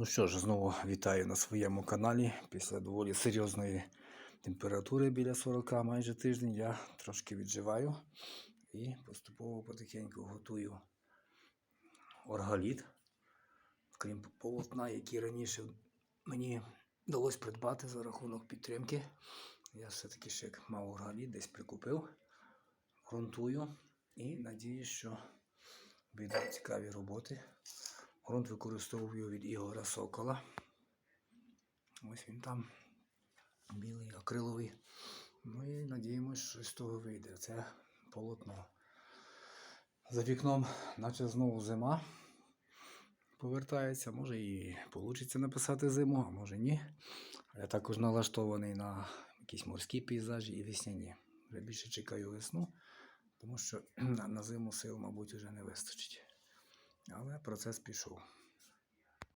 Ну що ж, знову вітаю на своєму каналі. Після доволі серйозної температури біля 40 майже тиждень я трошки відживаю і поступово потихеньку готую оргаліт. Крім полотна, які раніше мені вдалося придбати за рахунок підтримки. Я все-таки ще мав оргаліт, десь прикупив, грунтую і надіюсь, що вийдуть цікаві роботи. Грунт використовую від Ігора Сокола. Ось він там білий, акриловий. Ну і надіємося, що з того вийде. Це полотно. За вікном, наче знову зима повертається. Може і вийде написати зиму, а може ні. Я також налаштований на якісь морські пейзажі і весняні. Вже більше чекаю весну, тому що на зиму сил, мабуть, вже не вистачить. Але процес пішов.